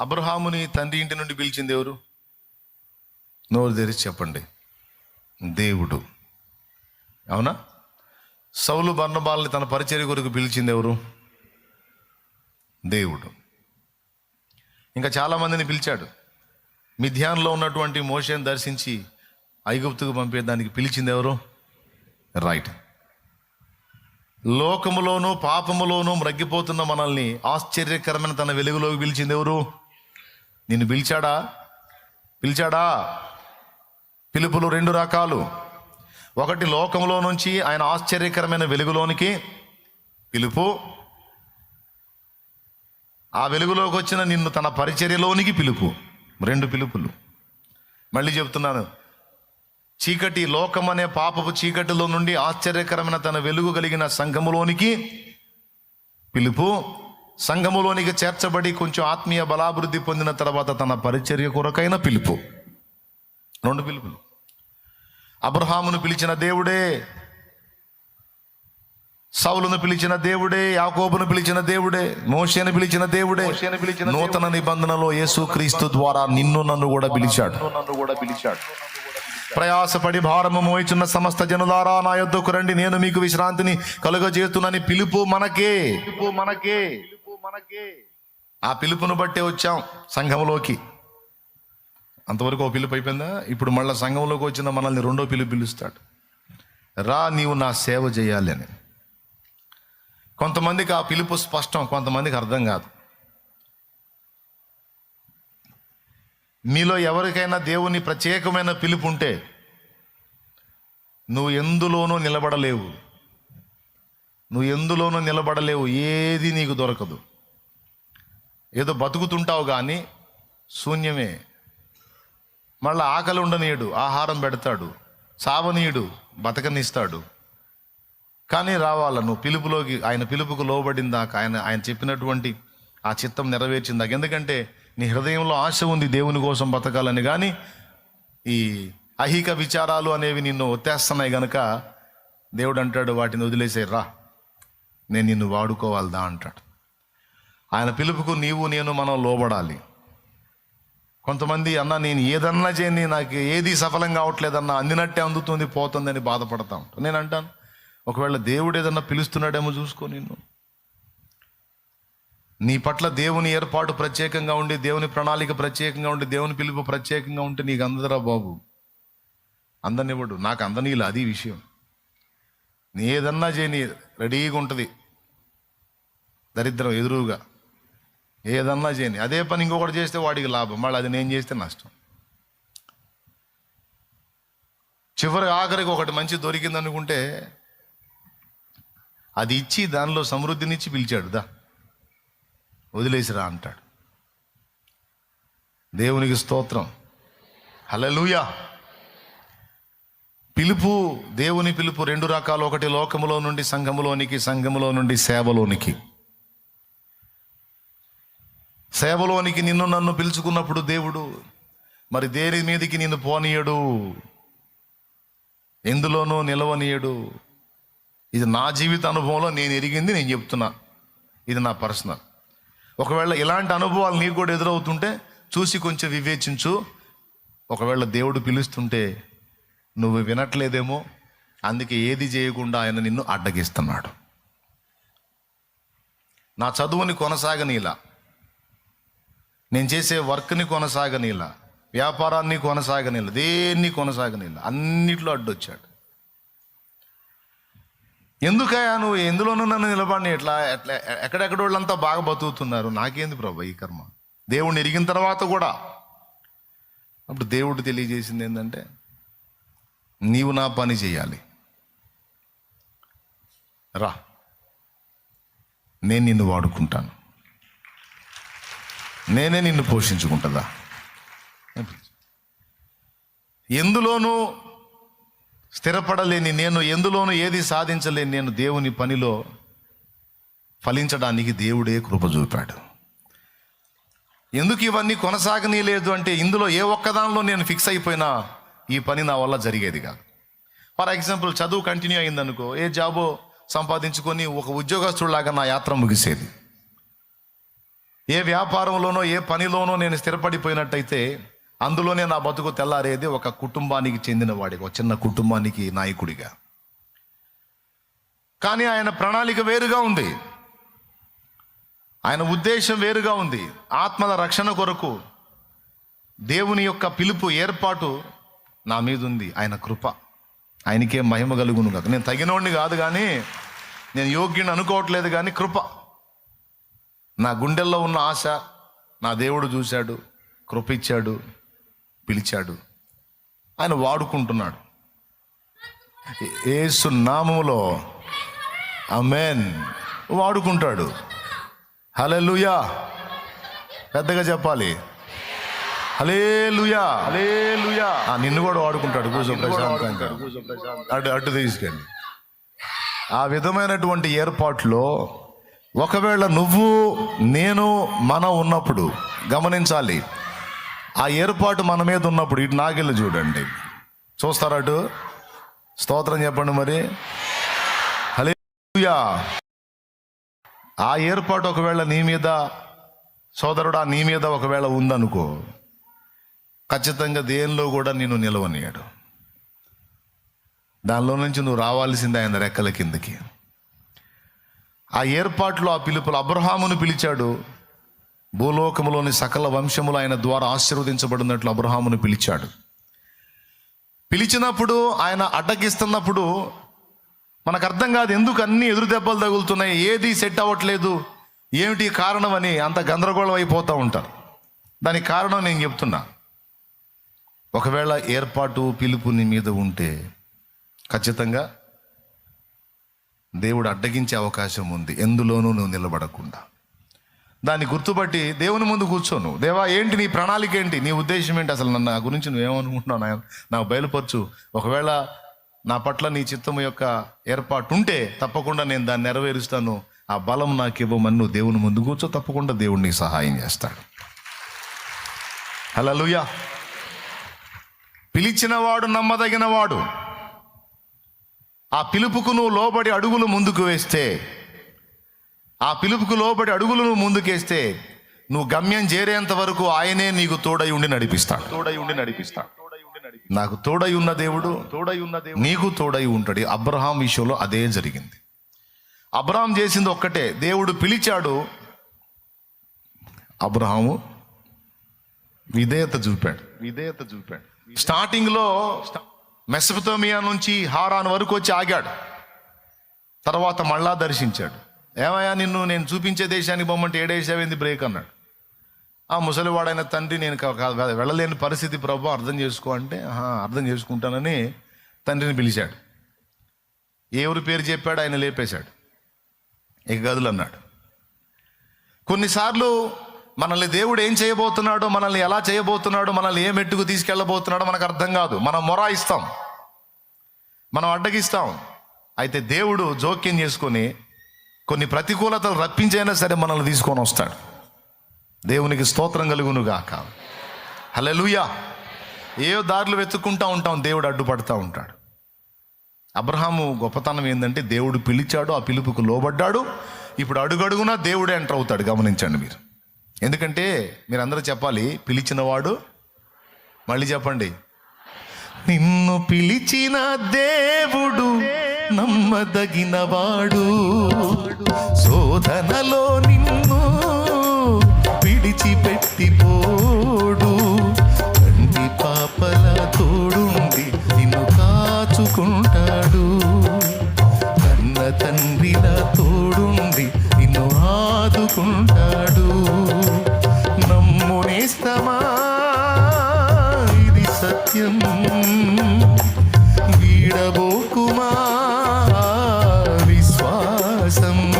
అబ్రహాముని తండ్రి ఇంటి నుండి పిలిచింది ఎవరు? నోరు తెరిచి చెప్పండి. దేవుడు. అవునా? సౌలు బర్ణబాలని తన పరిచర్య కొరకు పిలిచింది ఎవరు? దేవుడు. ఇంకా చాలామందిని పిలిచాడు. మిథ్యాన్లో ఉన్నటువంటి మోషేని దర్శించి ఐగుప్తుకు పంపేదానికి పిలిచింది ఎవరు? రైట్. లోకములోను పాపములోనూ మ్రగ్గిపోతున్న మనల్ని ఆశ్చర్యకరమైన తన వెలుగులోకి పిలిచింది ఎవరు? నిన్ను పిలిచాడా? పిలిచాడా? పిలుపులు రెండు రకాలు. ఒకటి లోకంలో నుంచి ఆయన ఆశ్చర్యకరమైన వెలుగులోనికి పిలుపు. ఆ వెలుగులోకి వచ్చిన నిన్ను తన పరిచర్యలోనికి పిలుపు. రెండు పిలుపులు. మళ్ళీ చెప్తున్నాను. చీకటి లోకం అనే పాపపు చీకటిలో నుండి ఆశ్చర్యకరమైన తన వెలుగు కలిగిన సంఘములోనికి పిలుపు. సంఘములోనికి చేర్చబడి కొంచెం ఆత్మీయ బలాభివృద్ధి పొందిన తర్వాత తన పరిచర్య కొరకైన పిలుపు. రెండు పిలుపులు. అబ్రహామును పిలిచిన దేవుడే సౌలును పిలిచిన దేవుడే యాకోబును పిలిచిన దేవుడే మోషేను పిలిచిన దేవుడే నూతన నిబంధనలో యేసు క్రీస్తు ద్వారా నిన్ను నన్ను కూడా పిలిచాడు. నన్ను కూడా పిలిచాడు. ప్రయాసపడి భారము మోయిచున్న సమస్త జనులారా నా యొద్దకు రండి నేను మీకు విశ్రాంతిని కలుగజేస్తున్నాని పిలుపు మనకే. పిలుపు మనకే. మనకే. ఆ పిలుపును బట్టే వచ్చాం సంఘంలోకి. అంతవరకు ఓ పిలుపు అయిపోయిందా? ఇప్పుడు మళ్ళీ సంఘంలోకి వచ్చిన మనల్ని రెండో పిలుపు పిలుస్తాడు. రా నీవు నా సేవ చేయాలి అని. కొంతమందికి ఆ పిలుపు స్పష్టం కొంతమందికి అర్థం కాదు. మీలో ఎవరికైనా దేవుని ప్రత్యేకమైన పిలుపు ఉంటే నువ్వు ఎందులోనూ నిలబడలేవు. నువ్వు ఎందులోనూ నిలబడలేవు. ఏది నీకు దొరకదు. ఏదో బతుకుతుంటావు కానీ శూన్యమే. మళ్ళీ ఆకలి ఉండనీయుడు ఆహారం పెడతాడు సావనీయుడు బతకనిస్తాడు. కానీ రావాల నువ్వు పిలుపులోకి ఆయన పిలుపుకు లోబడిన దాకా ఆయన ఆయన చెప్పినటువంటి ఆ చిత్తం నెరవేర్చిన దాకా. ఎందుకంటే నీ హృదయంలో ఆశ ఉంది దేవుని కోసం బతకాలని కానీ ఈ అహిక విచారాలు అనేవి నిన్ను ఒత్తేస్తున్నాయి గనక దేవుడు అంటాడు వాటిని వదిలేసే రా. నేను నిన్ను వాడుకోవాలదా అంటాడు. ఆయన పిలుపుకు నీవు నేను మనం లోబడాలి. కొంతమంది అన్న నేను ఏదన్నా చేయని నాకు ఏది సఫలం కావట్లేదన్న అందినట్టే అందుతుంది పోతుందని బాధపడతా ఉంటాను నేను అంటాను ఒకవేళ దేవుడు ఏదన్నా పిలుస్తున్నాడేమో చూసుకో నిన్ను. నీ పట్ల దేవుని ఏర్పాటు ప్రత్యేకంగా ఉండి దేవుని ప్రణాళిక ప్రత్యేకంగా ఉండి దేవుని పిలుపు ప్రత్యేకంగా ఉంటే నీకు అందరా బాబు. అందనివ్వడు. నాకు అందనీలా అది విషయం. నీ ఏదన్నా చేయని రెడీగా ఉంటుంది. దరిద్రం ఎదురుగా. ఏదన్నా చేయని అదే పని ఇంకొకటి చేస్తే వాడికి లాభం. మళ్ళీ అది నేను చేస్తే నష్టం. చివరి ఆఖరికి ఒకటి మంచి దొరికింది అనుకుంటే అది ఇచ్చి దానిలో సమృద్ధినిచ్చి పిలిచాడు. దా వదిలేసిరా అంటాడు. దేవునికి స్తోత్రం. హలలుయా పిలుపు దేవుని పిలుపు రెండు రకాలు. ఒకటి లోకములో నుండి సంఘములోనికి సంఘములో నుండి సేవలోనికి. సేవలోనికి నిన్ను నన్ను పిలుచుకున్నప్పుడు దేవుడు మరి దేని మీదకి నిన్ను పోనీయడు? ఎందులోనూ నిలవనీయడు. ఇది నా జీవిత అనుభవంలో నేను ఎరిగింది నేను చెప్తున్నా. ఇది నా పర్సనల్. ఒకవేళ ఇలాంటి అనుభవాలు నీకు కూడా ఎదురవుతుంటే చూసి కొంచెం వివేచించు. ఒకవేళ దేవుడు పిలుస్తుంటే నువ్వు వినట్లేదేమో అందుకే ఏది చేయకుండా ఆయన నిన్ను అడ్డగిస్తున్నాడు. నా చదువుని కొనసాగనీలా. నేను చేసే వర్క్ని కొనసాగనీల వ్యాపారాన్ని కొనసాగనీల దేన్ని కొనసాగనీల అన్నిట్లో అడ్డొచ్చాడు. ఎందుకయ్యా నువ్వు? ఎందులోనూ నన్ను నిలబడి ఎట్లా? ఎట్లా? ఎక్కడెక్కడ వాళ్ళంతా బాగా బతుకుతున్నారు? నాకేంది ప్రభు ఈ కర్మ? దేవుడిని ఎరిగిన తర్వాత కూడా. అప్పుడు దేవుడు తెలియజేసింది ఏంటంటే నీవు నా పని చేయాలి. రా. నేను నిన్ను వాడుకుంటాను. నేనే నిన్ను పోషించుకుంటుందా? ఎందులోనూ స్థిరపడలేని నేను ఎందులోనూ ఏది సాధించలేని నేను దేవుని పనిలో ఫలించడానికి దేవుడే కృప చూపాడు. ఎందుకు ఇవన్నీ కొనసాగనీయలేదు అంటే ఇందులో ఏ ఒక్కదానిలో నేను ఫిక్స్ అయిపోయినా ఈ పని నా వల్ల జరిగేది కాదు. ఫర్ ఎగ్జాంపుల్ చదువు కంటిన్యూ అయిందనుకో ఏ జాబో సంపాదించుకొని ఒక ఉద్యోగస్తుడిలాగా నా యాత్ర ముగిసేది. ఏ వ్యాపారంలోనో ఏ పనిలోనో నేను స్థిరపడిపోయినట్టయితే అందులోనే నా బతుకు తెల్లారేది ఒక కుటుంబానికి చెందిన వాడికి ఒక చిన్న కుటుంబానికి నాయకుడిగా. కానీ ఆయన ప్రణాళిక వేరుగా ఉంది. ఆయన ఉద్దేశం వేరుగా ఉంది. ఆత్మల రక్షణ కొరకు దేవుని యొక్క పిలుపు ఏర్పాటు నా మీద ఉంది. ఆయన కృప. ఆయనకే మహిమ కలుగును కాదు నేను తగినోడిని కాదు కానీ నేను యోగ్యుని అనుకోవట్లేదు కానీ కృప. నా గుండెల్లో ఉన్న ఆశ నా దేవుడు చూశాడు కృప ఇచ్చాడు పిలిచాడు. ఆయన వాడుకుంటున్నాడు. ఏసు నామములో అమెన్ వాడుకుంటాడు. హలెలుయా పెద్దగా చెప్పాలి. హలేలుయా హలేలుయా నిన్ను కూడా వాడుకుంటాడు. ప్రశాంతంగా. అటు అటు తీసుకెళ్ళి. ఆ విధమైనటువంటి ఏర్పాట్లో ఒకవేళ నువ్వు నేను మనం ఉన్నప్పుడు గమనించాలి. ఆ ఏర్పాటు మన మీద ఉన్నప్పుడు ఇటు నాగిళ్ళు చూడండి. చూస్తారా అటు? స్తోత్రం చెప్పండి మరి. హలేయా ఆ ఏర్పాటు ఒకవేళ నీ మీద సోదరుడా నీ మీద ఒకవేళ ఉందనుకో ఖచ్చితంగా దేనిలో కూడా నేను నిలవనియాడు. దానిలో నుంచి నువ్వు రావాల్సిందే ఆయన రెక్కల కిందకి. ఆ ఏర్పాట్లో ఆ పిలుపులు అబ్రహామును పిలిచాడు. భూలోకములోని సకల వంశములు ఆయన ద్వారా ఆశీర్వదించబడినట్లు అబ్రహామును పిలిచాడు. పిలిచినప్పుడు ఆయన అడ్డగిస్తున్నప్పుడు మనకు అర్థం కాదు ఎందుకు అన్ని ఎదురు దెబ్బలు తగులుతున్నాయి ఏది సెట్ అవ్వట్లేదు ఏమిటి కారణం అని అంత గందరగోళం అయిపోతూ ఉంటారు. దానికి కారణం నేను చెప్తున్నా. ఒకవేళ ఏర్పాటు పిలుపు నీ మీద ఉంటే ఖచ్చితంగా దేవుడు అడ్డగించే అవకాశం ఉంది. ఎందులోనూ నువ్వు నిలబడకుండా. దాన్ని గుర్తుపట్టి దేవుని ముందు కూర్చోను దేవా ఏంటి నీ ప్రణాళిక ఏంటి? నీ ఉద్దేశం ఏంటి? అసలు నన్ను నా గురించి నువ్వేమనుకుంటున్నావు నా నాకు బయలుపరచు. ఒకవేళ నా పట్ల నీ చిత్తము యొక్క ఏర్పాటు ఉంటే తప్పకుండా నేను దాన్ని నెరవేరుస్తాను. ఆ బలం నాకు ఇవ్వమని నువ్వు దేవుని ముందు కూర్చో. తప్పకుండా దేవుడు నీకు సహాయం చేస్తాడు. హల్లెలూయా. పిలిచినవాడు నమ్మదగినవాడు. ఆ పిలుపుకు నువ్వు లోబడి అడుగులు ముందుకు వేస్తే ఆ పిలుపుకు లోబడి అడుగులు నువ్వు ముందుకేస్తే నువ్వు గమ్యం చేరేంత వరకు ఆయనే నీకు తోడై ఉండి నడిపిస్తాడు. తోడై ఉండి నడిపిస్తాడు. నాకు తోడై ఉన్న దేవుడు తోడై ఉన్న దేవుడు. నీకు తోడై ఉంటాడు. అబ్రహాం విషయంలో అదే జరిగింది. అబ్రహాం చేసింది ఒక్కటే. దేవుడు పిలిచాడు అబ్రహాము విధేయత చూపాడు. విధేయత చూపాడు. స్టార్టింగ్లో మెసపతోమియా నుంచి హారాన్ వరకు వచ్చి ఆగాడు. తర్వాత మళ్ళా దర్శించాడు. ఏమయ్యా నిన్ను నేను చూపించే దేశానికి బొమ్మంటే ఏడేసావేంది బ్రేక్ అన్నాడు. ఆ ముసలివాడైన తండ్రి నేను వెళ్ళలేని పరిస్థితి ప్రభు అర్థం చేసుకో అంటే అర్థం చేసుకుంటానని తండ్రిని పిలిచాడు. ఎవరి పేరు చెప్పాడు? ఆయన లేపేశాడు. ఇక గదులు అన్నాడు. కొన్నిసార్లు మనల్ని దేవుడు ఏం చేయబోతున్నాడో మనల్ని ఎలా చేయబోతున్నాడో మనల్ని ఏ మెట్టుకు తీసుకెళ్ళబోతున్నాడో మనకు అర్థం కాదు. మనం మొరాయిస్తాం. మనం అడ్డగిస్తాం. అయితే దేవుడు జోక్యం చేసుకొని కొన్ని ప్రతికూలతలు రప్పించైనా సరే మనల్ని తీసుకొని వస్తాడు. దేవునికి స్తోత్రం కలుగును హలో హల్లెలూయా. ఏ దారులు వెతుక్కుంటూ ఉంటాం దేవుడు అడ్డుపడతా ఉంటాడు. అబ్రహాము గొప్పతనం ఏంటంటే దేవుడు పిలిచాడు ఆ పిలుపుకు లోబడ్డాడు. ఇప్పుడు అడుగడుగునా దేవుడే ఎంటర్ అవుతాడు గమనించండి మీరు. ఎందుకంటే మీరందరూ చెప్పాలి పిలిచినవాడు మళ్ళీ చెప్పండి. నిన్ను పిలిచిన దేవుడు నమ్మదగినవాడు. శోధనలో నిన్ను విడిచిపెట్టిపోడు. సత్యం వీడబోకుమా విశ్వాసం?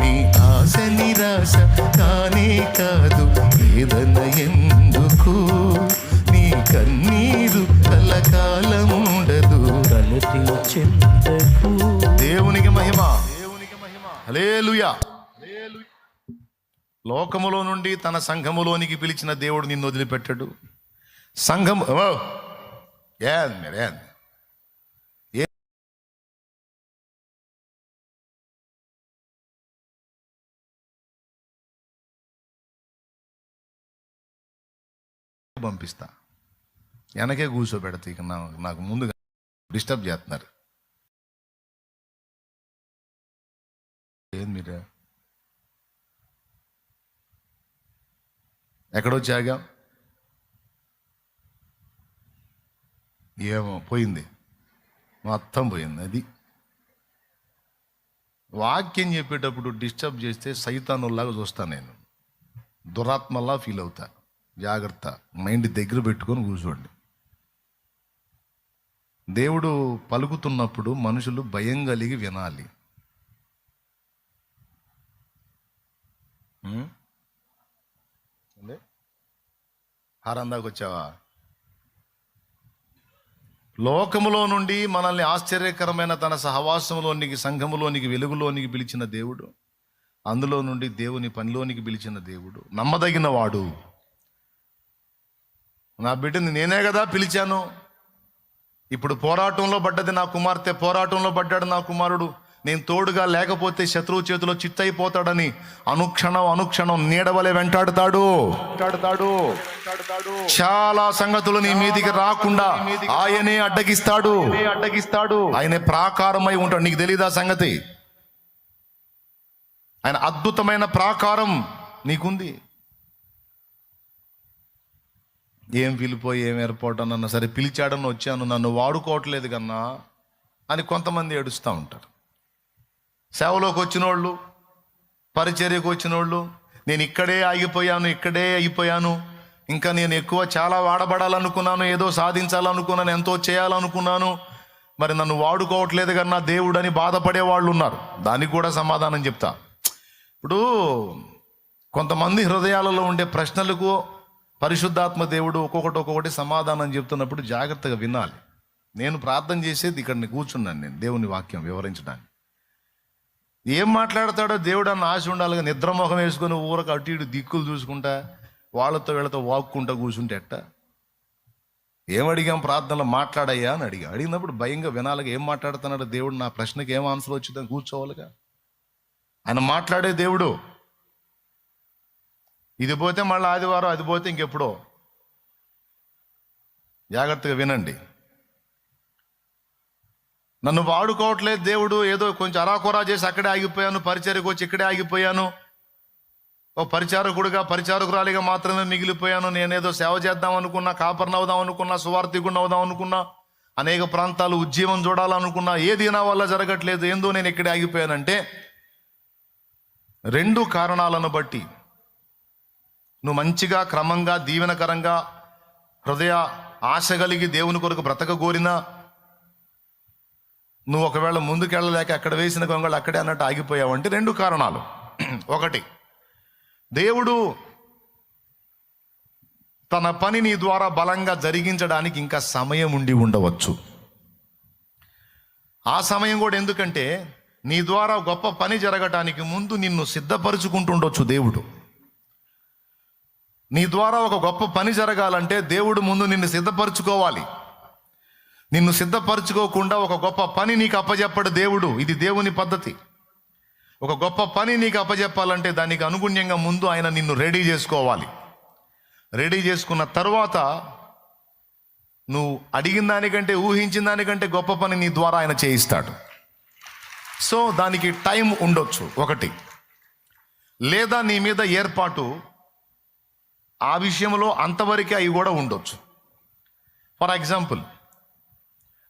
నీ ఆశ నిరాశ కానే కాదు వేదన ఎందుకు? నీ కన్నీరు కలకాలం ఉండదు కనుతించెంతకు దేవునికి మహిమ దేవునికి మహిమ. హల్లెలూయా. లోకములో నుండి తన సంఘములోనికి పిలిచిన దేవుడు నిన్ను వదిలిపెట్టాడు. సంఘం ఏంది మీరు ఏంది? పంపిస్తా. వెనకే కూర్చోబెడతా ఇక నాకు ముందుగా డిస్టర్బ్ చేస్తున్నారు. ఏంది మీరు? ఎక్కడొచ్చి ఆగాం ఏమో పోయింది. మొత్తం పోయింది అది. వాక్యం చెప్పేటప్పుడు డిస్టర్బ్ చేస్తే సైతానుల్లాగా చూస్తాను నేను. దురాత్మలా ఫీల్ అవుతా. జాగ్రత్త. మైండ్ దగ్గర పెట్టుకొని కూర్చోండి. దేవుడు పలుకుతున్నప్పుడు మనుషులు భయం కలిగి వినాలి. ఉం? హారందాకు వచ్చావా లోకములో నుండి మనల్ని ఆశ్చర్యకరమైన తన సహవాసంలోనికి సంఘములోనికి వెలుగులోనికి పిలిచిన దేవుడు. అందులో నుండి దేవుని పనిలోనికి పిలిచిన దేవుడు. నమ్మదగిన వాడు నా బిడ్డని నేనే కదా పిలిచాను. ఇప్పుడు పోరాటంలో పడ్డది నా కుమార్తె పోరాటంలో పడ్డాడు నా కుమారుడు. నేను తోడుగా లేకపోతే శత్రువు చేతిలో చిత్తయిపోతాడని అనుక్షణం అనుక్షణం నీడవలే వెంటాడుతాడు. చాలా సంగతులు నీ మీదికి రాకుండా ఆయనే అడ్డగిస్తాడు. అడ్డగిస్తాడు. ఆయనే ప్రాకారమై ఉంటాడు. నీకు తెలీదా సంగతి? ఆయన అద్భుతమైన ప్రాకారం నీకుంది. ఏం పిలిపోయి ఏం ఏర్పాటనన్నా సరే పిలిచాడని వచ్చాను. నన్ను వాడుకోవట్లేదు కన్నా అని కొంతమంది ఏడుస్తూ ఉంటారు. సేవలోకి వచ్చిన వాళ్ళు పరిచర్యకు వచ్చిన వాళ్ళు నేను ఇక్కడే ఆగిపోయాను ఇక్కడే అయిపోయాను ఇంకా నేను ఎక్కువ చాలా వాడబడాలనుకున్నాను ఏదో సాధించాలనుకున్నాను ఎంతో చేయాలనుకున్నాను మరి నన్ను వాడుకోవట్లేదు కన్నా దేవుడు అని బాధపడే వాళ్ళు ఉన్నారు. దానికి కూడా సమాధానం చెప్తా. ఇప్పుడు కొంతమంది హృదయాలలో ఉండే ప్రశ్నలకు పరిశుద్ధాత్మ దేవుడు ఒక్కొక్కటి ఒక్కొక్కటి సమాధానం చెప్తున్నప్పుడు జాగ్రత్తగా వినాలి. నేను ప్రార్థన చేసేది ఇక్కడ కూర్చున్నాను నేను దేవుని వాక్యం వివరించడానికి. ఏం మాట్లాడతాడో దేవుడు అన్న ఆశ ఉండాలిగా. నిద్రమోహం వేసుకొని ఊరకు అటు ఇటు దిక్కులు చూసుకుంటా వాళ్ళతో వీళ్ళతో వాక్కుంటా కూర్చుంటే ఎట్ట? ఏం అడిగాం? ప్రార్థనలో మాట్లాడయ్యా అని అడిగా. అడిగినప్పుడు భయంగా వినాలిగా ఏం మాట్లాడుతున్నాడు దేవుడు? నా ప్రశ్నకి ఏం ఆన్సర్ వచ్చిందని కూర్చోవాలిగా. ఆయన మాట్లాడే దేవుడు. ఇది పోతే మళ్ళీ ఆదివారం అది పోతే ఇంకెప్పుడో. జాగ్రత్తగా వినండి. నన్ను వాడుకోవట్లేదు దేవుడు ఏదో కొంచెం అరాకొరా చేసి అక్కడే ఆగిపోయాను పరిచర్యకు వచ్చి ఇక్కడే ఆగిపోయాను. ఓ పరిచారకుడిగా పరిచారకురాలిగా మాత్రమే మిగిలిపోయాను. నేనేదో సేవ చేద్దాం అనుకున్నా కాపర్ని అవుదాం అనుకున్నా సువార్థికుండా అవుదాం అనుకున్నా అనేక ప్రాంతాలు ఉద్యమం చూడాలనుకున్నా ఏది నా వల్ల జరగట్లేదు ఏందో నేను ఇక్కడే ఆగిపోయానంటే రెండు కారణాలను బట్టి. నువ్వు మంచిగా క్రమంగా దీవెనకరంగా హృదయ ఆశ కలిగి దేవుని కొరకు బ్రతక కోరినా నువ్వు ఒకవేళ ముందుకెళ్ళలేక అక్కడ వేసిన కొంగళ్ళు అక్కడే అన్నట్టు ఆగిపోయావంటే రెండు కారణాలు. ఒకటి దేవుడు తన పని నీ ద్వారా బలంగా జరిగించడానికి ఇంకా సమయం ఉండి ఉండవచ్చు. ఆ సమయం కూడా ఎందుకంటే నీ ద్వారా గొప్ప పని జరగటానికి ముందు నిన్ను సిద్ధపరుచుకుంటుండొచ్చు దేవుడు. నీ ద్వారా ఒక గొప్ప పని జరగాలంటే దేవుడు ముందు నిన్ను సిద్ధపరచుకోవాలి. నిన్ను సిద్ధపరచుకోకుండా ఒక గొప్ప పని నీకు అప్పజెప్పడు దేవుడు. ఇది దేవుని పద్ధతి. ఒక గొప్ప పని నీకు అప్పజెప్పాలంటే దానికి అనుగుణ్యంగా ముందు ఆయన నిన్ను రెడీ చేసుకోవాలి. రెడీ చేసుకున్న తర్వాత నువ్వు అడిగిన దానికంటే ఊహించిన దానికంటే గొప్ప పని నీ ద్వారా ఆయన చేయిస్తాడు. సో దానికి టైం ఉండొచ్చు. ఒకటి లేదా నీ మీద ఏర్పాటు ఆ విషయంలో అంతవరకే అవి కూడా ఉండొచ్చు. ఫర్ ఎగ్జాంపుల్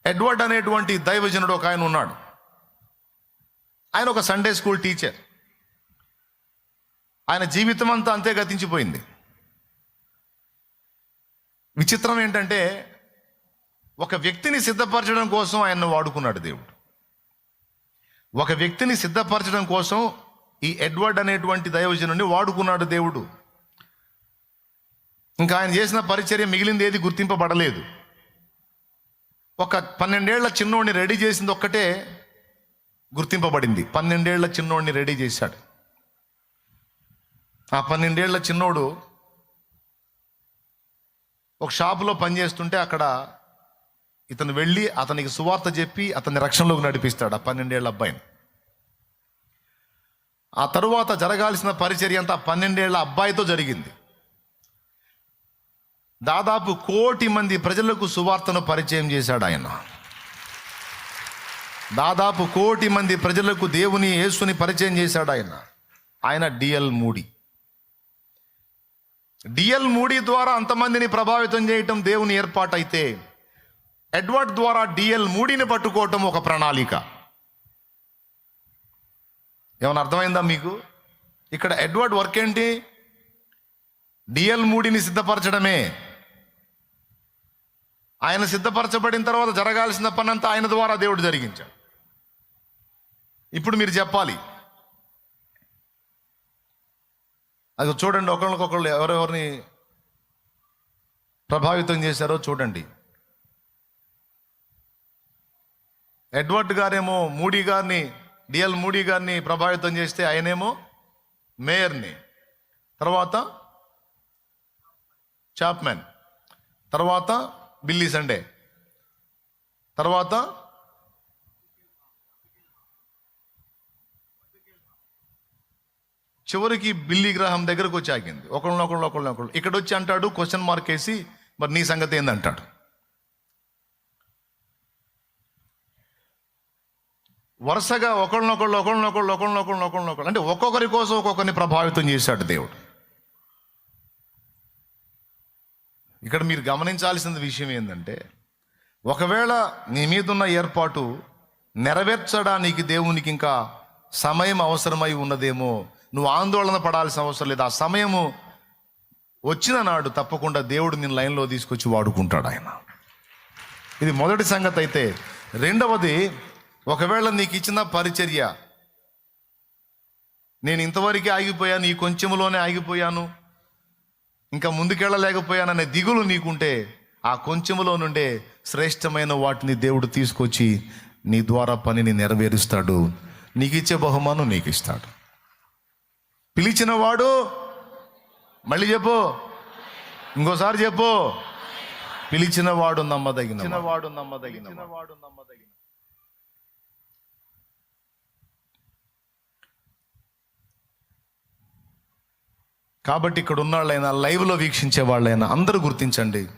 ఎడ్వర్డ్ అనేటువంటి దైవజనుడు ఒక ఆయన ఉన్నాడు. ఆయన ఒక సండే స్కూల్ టీచర్. ఆయన జీవితం అంతా అంతే గతించిపోయింది. విచిత్రం ఏంటంటే ఒక వ్యక్తిని సిద్ధపరచడం కోసం ఆయన్ను వాడుకున్నాడు దేవుడు. ఒక వ్యక్తిని సిద్ధపరచడం కోసం ఈ ఎడ్వర్డ్ అనేటువంటి దైవజనుడిని వాడుకున్నాడు దేవుడు. ఇంకా ఆయన చేసిన పరిచర్య మిగిలింది ఏది గుర్తింపబడలేదు. ఒక పన్నెండేళ్ళ చిన్నోడిని రెడీ చేసింది ఒక్కటే గుర్తింపబడింది. పన్నెండేళ్ళ చిన్నోడిని రెడీ చేశాడు. ఆ పన్నెండేళ్ళ చిన్నోడు ఒక షాపులో పనిచేస్తుంటే అక్కడ ఇతను వెళ్ళి అతనికి సువార్త చెప్పి అతన్ని రక్షణలోకి నడిపిస్తాడు ఆ పన్నెండేళ్ళ అబ్బాయిని. ఆ తరువాత జరగాల్సిన పరిచర్య అంతా పన్నెండేళ్ళ అబ్బాయితో జరిగింది. దాదాపు కోటి మంది ప్రజలకు సువార్తను పరిచయం చేశాడు ఆయన. దాదాపు కోటి మంది ప్రజలకు దేవుని యేసుని పరిచయం చేశాడు ఆయన. ఆయన డిఎల్ మూడి. డిఎల్ మూడి ద్వారా అంతమందిని ప్రభావితం చేయటం దేవుని ఏర్పాటైతే ఎడ్వర్డ్ ద్వారా డిఎల్ మూడిని పట్టుకోవటం ఒక ప్రణాళిక. ఏమైనా అర్థమైందా మీకు? ఇక్కడ ఎడ్వర్డ్ వర్క్ ఏంటి? డిఎల్ మూడిని సిద్ధపరచడమే. ఆయన సిద్ధపరచబడిన తర్వాత జరగాల్సిన పని అంతా ఆయన ద్వారా దేవుడు జరిగించాడు. ఇప్పుడు మీరు చెప్పాలి. అది చూడండి ఒకళ్ళకొకళ్ళు ఎవరెవరిని ప్రభావితం చేశారో చూడండి. ఎడ్వర్డ్ గారేమో మూడీ గారిని డిఎల్ మూడీ గారిని ప్రభావితం చేస్తే ఆయనేమో మేయర్ని. తర్వాత చాప్మెన్. తర్వాత బిల్లీ సండే. తర్వాత చివరికి బిల్లీ గ్రహం దగ్గరకు వచ్చి ఆగింది. ఒకళ్ళు ఒకళ్ళు ఒకళ్ళు ఒకళ్ళు. ఇక్కడ వచ్చి అంటాడు క్వశ్చన్ మార్క్ వేసి మరి నీ సంగతి ఏందంటాడు వరుసగా ఒకళ్ళనొకళ్ళు ఒకళ్ళనొకళ్ళు ఒకళ్ళనొకళ్ళు ఒకళ్ళనొకళ్ళు అంటే ఒక్కొక్కరి కోసం ఒక్కొక్కరిని ప్రభావితం చేశాడు దేవుడు. ఇక్కడ మీరు గమనించాల్సిన విషయం ఏంటంటే ఒకవేళ నీ మీదున్న ఏర్పాటు నెరవేర్చడానికి దేవునికి ఇంకా సమయం అవసరమై ఉన్నదేమో నువ్వు ఆందోళన పడాల్సిన అవసరం లేదు ఆ సమయము వచ్చిన నాడు తప్పకుండా దేవుడు నేను లైన్లో తీసుకొచ్చి వాడుకుంటాడు ఆయన. ఇది మొదటి సంగతి అయితే రెండవది ఒకవేళ నీకు ఇచ్చిన పరిచర్య నేను ఇంతవరకే ఆగిపోయాను ఈ కొంచెంలోనే ఆగిపోయాను ఇంకా ముందుకెళ్ళలేకపోయాననే దిగులు నీకుంటే ఆ కొంచెములో నుండే శ్రేష్టమైన వాటిని దేవుడు తీసుకొచ్చి నీ ద్వారా పనిని నెరవేరుస్తాడు. నీకు ఇచ్చే బహుమానం నీకు ఇస్తాడు పిలిచిన వాడు మళ్ళీ చెప్పు. ఇంకోసారి చెప్పు. పిలిచిన వాడు నమ్మదగిన వాడు నమ్మదగిన వాడు నమ్మదగిన కాబట్టి ఇక్కడ ఉన్నవాళ్ళైనా లైవ్లో వీక్షించే వాళ్ళైనా అందరూ గుర్తించండి.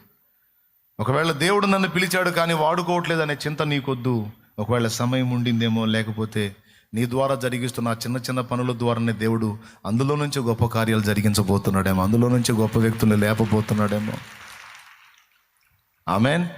ఒకవేళ దేవుడు నన్ను పిలిచాడు కానీ వాడుకోవట్లేదు అనే చింత నీకొద్దు. ఒకవేళ సమయం ఉండిందేమో లేకపోతే నీ ద్వారా జరిగిస్తున్న చిన్న చిన్న పనుల ద్వారానే దేవుడు అందులో నుంచి గొప్ప కార్యాలు జరిగించబోతున్నాడేమో అందులో నుంచి గొప్ప వ్యక్తులు లేపబోతున్నాడేమో. ఆమెన్.